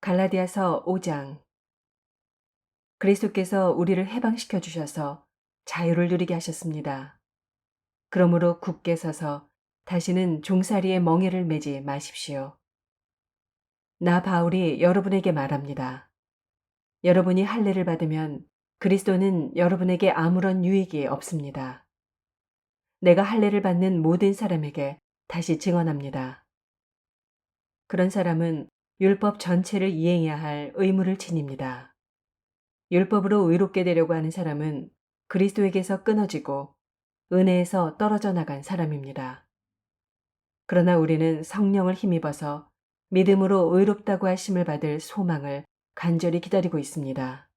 갈라디아서 5장 그리스도께서 우리를 해방시켜 주셔서 자유를 누리게 하셨습니다. 그러므로 굳게 서서 다시는 종살이의 멍에를 매지 마십시오. 나 바울이 여러분에게 말합니다. 여러분이 할례를 받으면 그리스도는 여러분에게 아무런 유익이 없습니다. 내가 할례를 받는 모든 사람에게 다시 증언합니다. 그런 사람은 율법 전체를 이행해야 할 의무를 지닙니다. 율법으로 의롭게 되려고 하는 사람은 그리스도에게서 끊어지고 은혜에서 떨어져 나간 사람입니다. 그러나 우리는 성령을 힘입어서 믿음으로 의롭다고 하심을 받을 소망을 간절히 기다리고 있습니다.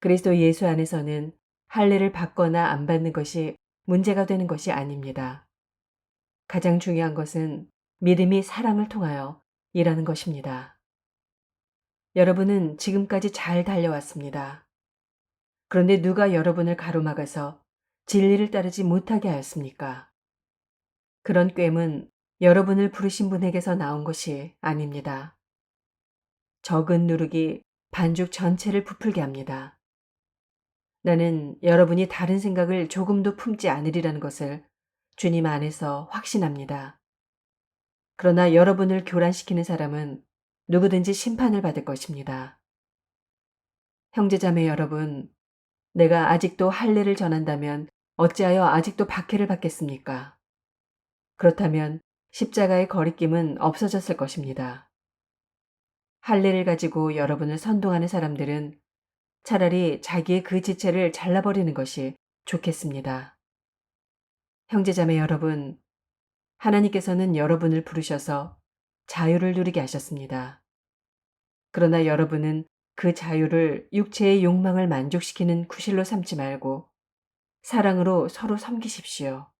그리스도 예수 안에서는 할례를 받거나 안 받는 것이 문제가 되는 것이 아닙니다. 가장 중요한 것은 믿음이 사랑을 통하여 일하는 것입니다. 여러분은 지금까지 잘 달려왔습니다. 그런데 누가 여러분을 가로막아서 진리를 따르지 못하게 하였습니까? 그런 꾀은 여러분을 부르신 분에게서 나온 것이 아닙니다. 적은 누룩이 반죽 전체를 부풀게 합니다. 나는 여러분이 다른 생각을 조금도 품지 않으리라는 것을 주님 안에서 확신합니다. 그러나 여러분을 교란시키는 사람은 누구든지 심판을 받을 것입니다. 형제자매 여러분, 내가 아직도 할례를 전한다면 어찌하여 아직도 박해를 받겠습니까? 그렇다면 십자가의 거리낌은 없어졌을 것입니다. 할례를 가지고 여러분을 선동하는 사람들은 차라리 자기의 그 지체를 잘라버리는 것이 좋겠습니다. 형제자매 여러분, 하나님께서는 여러분을 부르셔서 자유를 누리게 하셨습니다. 그러나 여러분은 그 자유를 육체의 욕망을 만족시키는 구실로 삼지 말고 사랑으로 서로 섬기십시오.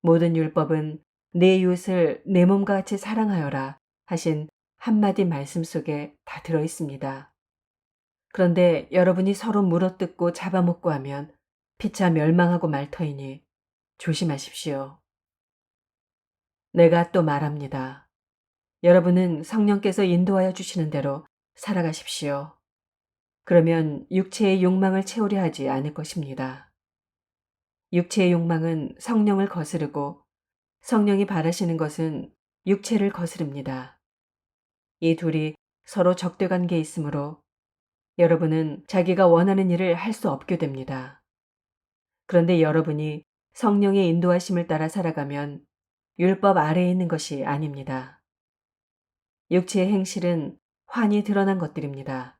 모든 율법은 내 이웃을 내 몸과 같이 사랑하여라 하신 한마디 말씀 속에 다 들어 있습니다. 그런데 여러분이 서로 물어뜯고 잡아먹고 하면 피차 멸망하고 말 터이니 조심하십시오. 내가 또 말합니다. 여러분은 성령께서 인도하여 주시는 대로 살아가십시오. 그러면 육체의 욕망을 채우려 하지 않을 것입니다. 육체의 욕망은 성령을 거스르고 성령이 바라시는 것은 육체를 거스릅니다. 이 둘이 서로 적대 관계에 있으므로 여러분은 자기가 원하는 일을 할 수 없게 됩니다. 그런데 여러분이 성령의 인도하심을 따라 살아가면 율법 아래에 있는 것이 아닙니다. 육체의 행실은 환히 드러난 것들입니다.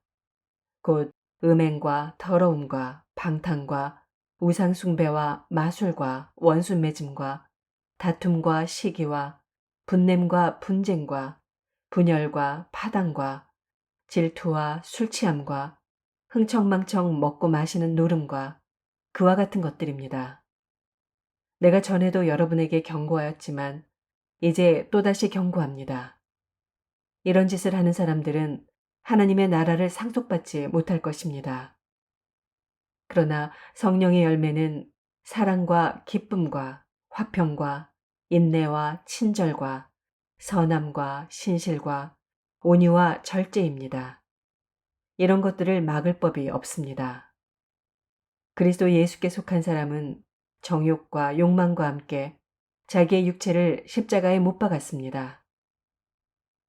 곧 음행과 더러움과 방탕과 우상숭배와 마술과 원수매짐과 다툼과 시기와 분냄과 분쟁과 분열과 파당과 질투와 술취함과 흥청망청 먹고 마시는 노름과 그와 같은 것들입니다. 내가 전에도 여러분에게 경고하였지만 이제 또다시 경고합니다. 이런 짓을 하는 사람들은 하나님의 나라를 상속받지 못할 것입니다. 그러나 성령의 열매는 사랑과 기쁨과 화평과 인내와 친절과 선함과 신실과 온유와 절제입니다. 이런 것들을 막을 법이 없습니다. 그리스도 예수께 속한 사람은 정욕과 욕망과 함께 자기의 육체를 십자가에 못 박았습니다.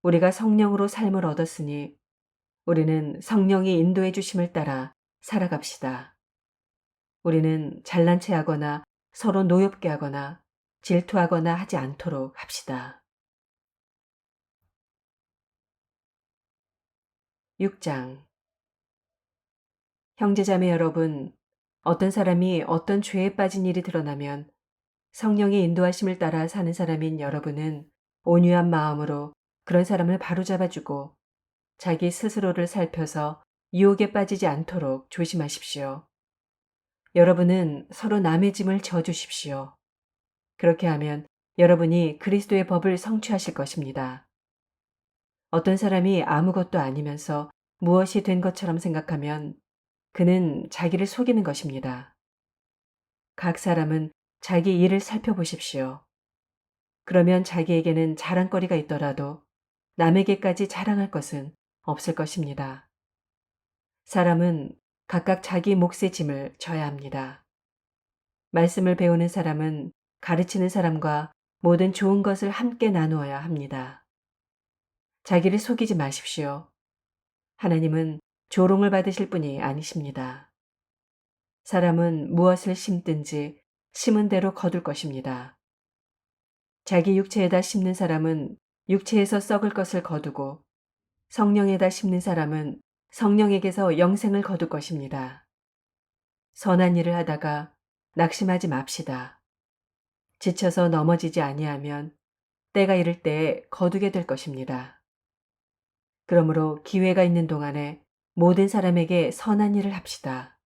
우리가 성령으로 삶을 얻었으니 우리는 성령이 인도해 주심을 따라 살아갑시다. 우리는 잘난 체 하거나 서로 노엽게 하거나 질투하거나 하지 않도록 합시다. 6장 형제자매 여러분, 어떤 사람이 어떤 죄에 빠진 일이 드러나면 성령의 인도하심을 따라 사는 사람인 여러분은 온유한 마음으로 그런 사람을 바로잡아주고 자기 스스로를 살펴서 유혹에 빠지지 않도록 조심하십시오. 여러분은 서로 남의 짐을 져주십시오. 그렇게 하면 여러분이 그리스도의 법을 성취하실 것입니다. 어떤 사람이 아무것도 아니면서 무엇이 된 것처럼 생각하면 그는 자기를 속이는 것입니다. 각 사람은 자기 일을 살펴보십시오. 그러면 자기에게는 자랑거리가 있더라도 남에게까지 자랑할 것은 없을 것입니다. 사람은 각각 자기 몫의 짐을 져야 합니다. 말씀을 배우는 사람은 가르치는 사람과 모든 좋은 것을 함께 나누어야 합니다. 자기를 속이지 마십시오. 하나님은 조롱을 받으실 분이 아니십니다. 사람은 무엇을 심든지 심은 대로 거둘 것입니다. 자기 육체에다 심는 사람은 육체에서 썩을 것을 거두고 성령에다 심는 사람은 성령에게서 영생을 거둘 것입니다. 선한 일을 하다가 낙심하지 맙시다. 지쳐서 넘어지지 아니하면 때가 이를 때에 거두게 될 것입니다. 그러므로 기회가 있는 동안에 모든 사람에게 선한 일을 합시다.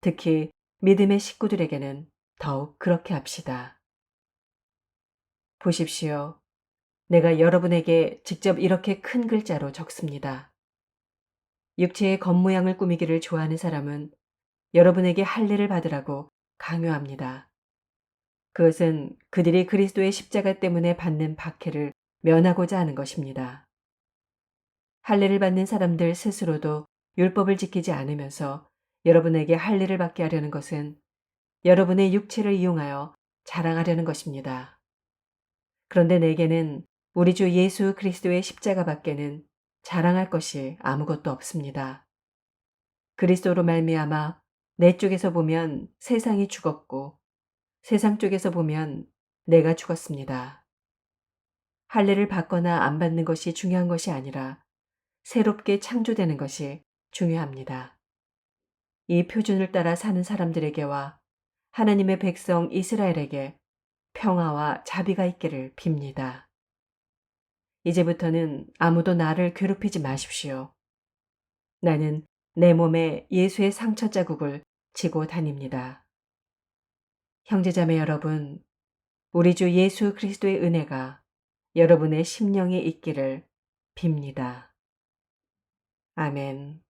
특히 믿음의 식구들에게는 더욱 그렇게 합시다. 보십시오. 내가 여러분에게 직접 이렇게 큰 글자로 적습니다. 육체의 겉모양을 꾸미기를 좋아하는 사람은 여러분에게 할례를 받으라고 강요합니다. 그것은 그들이 그리스도의 십자가 때문에 받는 박해를 면하고자 하는 것입니다. 할례를 받는 사람들 스스로도 율법을 지키지 않으면서 여러분에게 할례를 받게 하려는 것은 여러분의 육체를 이용하여 자랑하려는 것입니다. 그런데 내게는 우리 주 예수 그리스도의 십자가 밖에는 자랑할 것이 아무것도 없습니다. 그리스도로 말미암아 내 쪽에서 보면 세상이 죽었고 세상 쪽에서 보면 내가 죽었습니다. 할례를 받거나 안 받는 것이 중요한 것이 아니라 새롭게 창조되는 것이 중요합니다. 이 표준을 따라 사는 사람들에게와 하나님의 백성 이스라엘에게 평화와 자비가 있기를 빕니다. 이제부터는 아무도 나를 괴롭히지 마십시오. 나는 내 몸에 예수의 상처 자국을 지고 다닙니다. 형제자매 여러분, 우리 주 예수 그리스도의 은혜가 여러분의 심령에 있기를 빕니다. 아멘.